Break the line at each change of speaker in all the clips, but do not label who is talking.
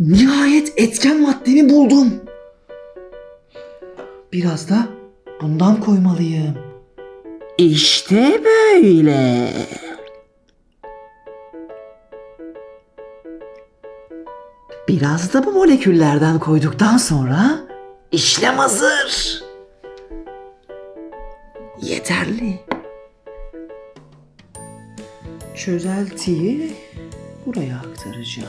Nihayet etken maddemi buldum. Biraz da bundan koymalıyım. İşte böyle. Biraz da bu moleküllerden koyduktan sonra işlem hazır. Yeterli. Çözeltiyi buraya aktaracağım.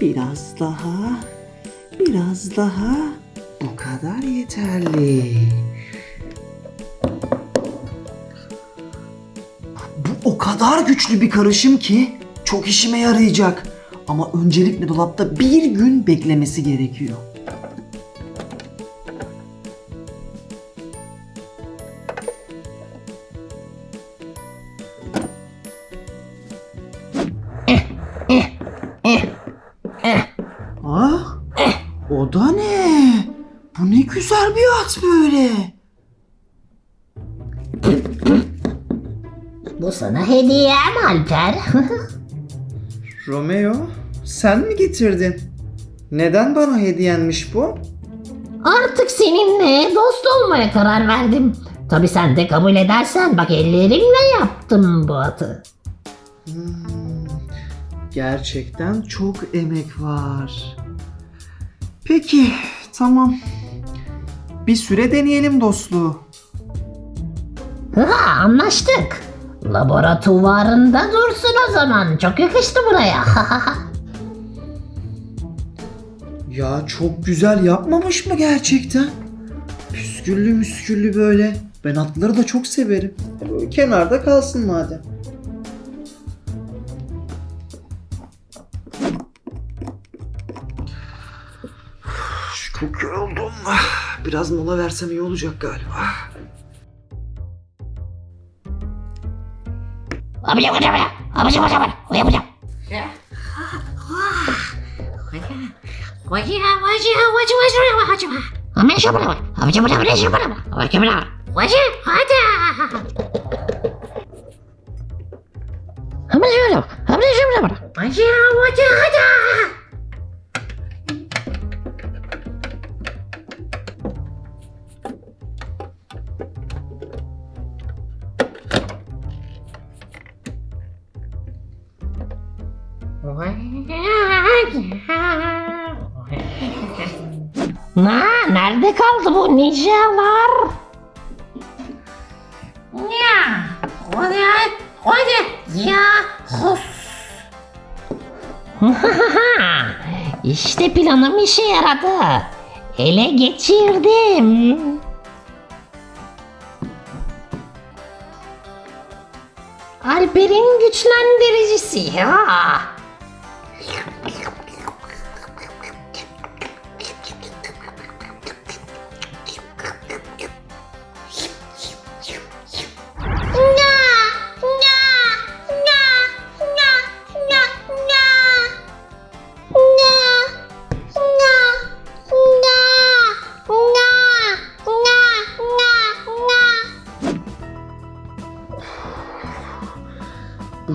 Biraz daha, biraz daha. Bu kadar yeterli. Bu o kadar güçlü bir karışım ki çok işime yarayacak. Ama öncelikle dolapta bir gün beklemesi gerekiyor. Ah, o ne? Bu ne güzel bir at böyle.
Bu sana hediyem Alper.
Romeo, sen mi getirdin? Neden bana hediyenmiş bu?
Artık seninle dost olmaya karar verdim. Tabi sen de kabul edersen bak ellerimle yaptım bu atı.
Gerçekten çok emek var. Peki, tamam. Bir süre deneyelim dostluğu.
Ha anlaştık. Laboratuvarında dursun o zaman. Çok yakıştı buraya.
Ya çok güzel yapmamış mı gerçekten? Püsküllü müsküllü böyle. Ben atları da çok severim. Böyle kenarda kalsın madem. Çok yoruldum. Biraz mola versem iyi olacak galiba.
不行，我上不了，我，不行，我上不了，我也不行。是，哇，我去，我去，我去，我去，我去，我好去吧。我们受不了了，我受不了，我真受不了了，我受不了了。我去，我去。我们受不了，我们受不了了。我去，我去，我去。Na, nerede kaldı bu ninjalar? Ya, hadi hadi ya, hos. işte planım işe yaradı. Ele geçirdim. Alper'in güçlendiricisi ya.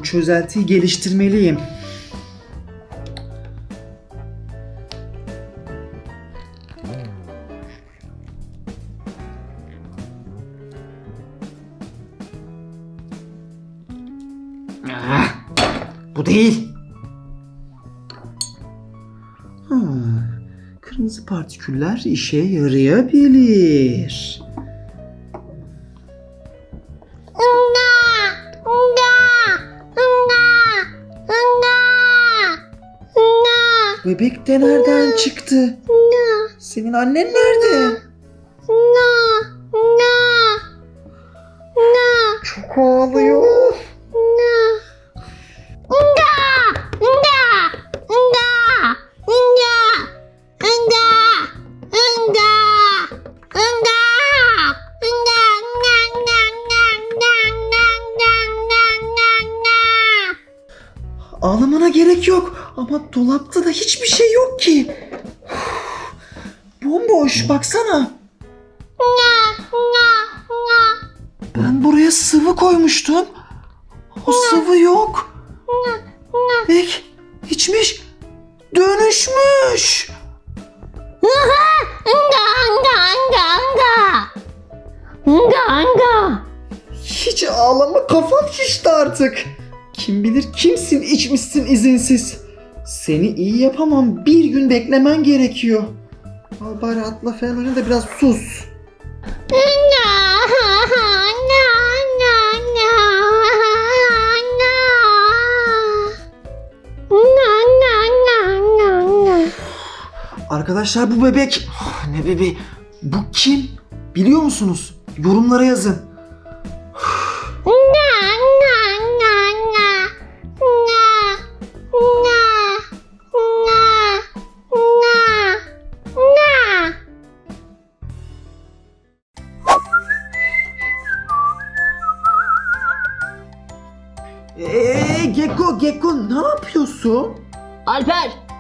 Çözeltiyi geliştirmeliyim. Ah, Bu değil. Ha, kırmızı partiküller işe yarayabilir. Bebek de nereden çıktı? Senin annen nerede? Çok ağlıyor. Ama dolapta da hiçbir şey yok ki. Bomboş baksana. Ben buraya sıvı koymuştum. O sıvı yok. Peki içmiş. Dönüşmüş. Hiç ağlama kafam şişti artık. Kim bilir kimsin içmişsin izinsiz. Seni iyi yapamam. Bir gün beklemen gerekiyor. Al bari atla falan oyna da biraz sus. Arkadaşlar bu bebek... Ah, Ne bebeği? Bu kim? Biliyor musunuz? Yorumlara yazın.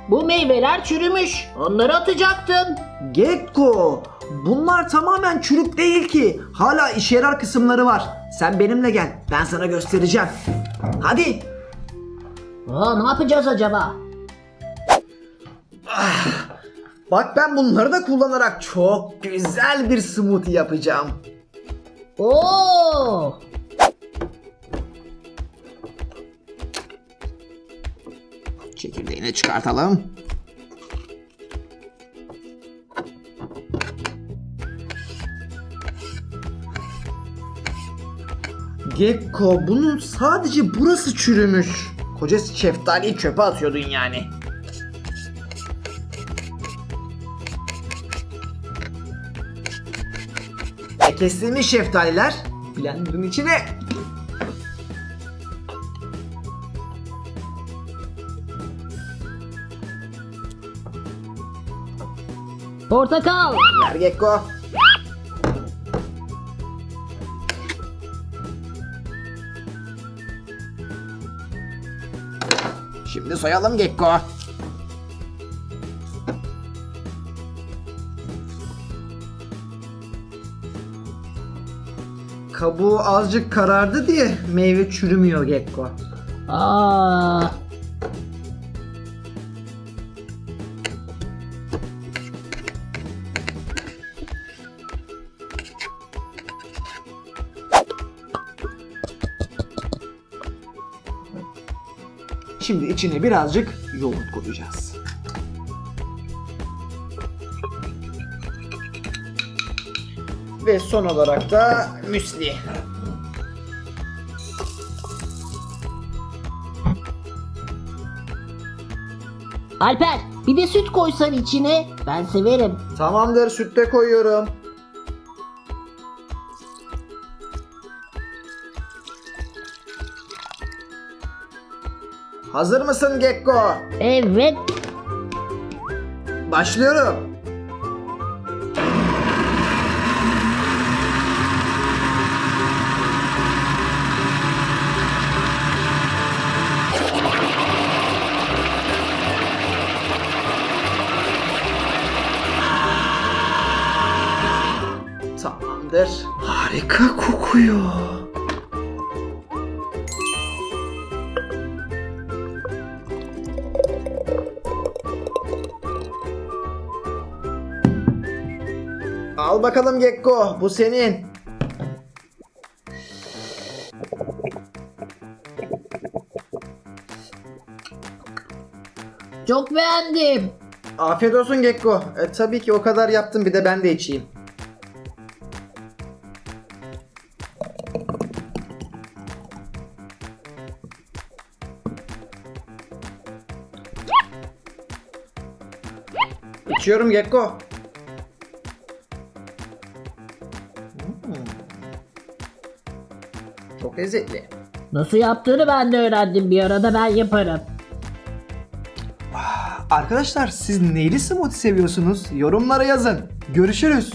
Bu meyveler çürümüş. Onları atacaktın.
Gekko bunlar tamamen çürük değil ki. Hala işe yarar kısımları var. Sen benimle gel. Ben sana göstereceğim. Hadi.
Aa, ne yapacağız acaba?
Bak ben bunları da kullanarak çok güzel bir smoothie yapacağım.
Oo!
Çekirdeğini çıkartalım. Gekko bunun sadece burası çürümüş. Koca şeftaliyi çöpe atıyordun yani. E kesilmiş şeftaliler blenderın içine.
Portakal.
Ver Gekko. Şimdi soyalım Gekko. Kabuğu azıcık karardı diye meyve çürümüyor Gekko.
Aa!
Şimdi içine birazcık yoğurt koyacağız. Ve son olarak da müsli.
Alper, bir de süt koysan içine. Ben severim.
Tamamdır sütte koyuyorum. Hazır mısın Gekko?
Evet.
Başlıyorum. Tamamdır. Harika kokuyor. Al bakalım Gekko, bu senin.
Çok beğendim.
Afiyet olsun Gekko. E, tabii ki o kadar yaptım bir de ben de içeyim. İçiyorum Gekko. Çok lezzetli.
Nasıl yaptığını ben de öğrendim. Bir arada ben yaparım.
Arkadaşlar siz neyli smoothie seviyorsunuz? Yorumlara yazın. Görüşürüz.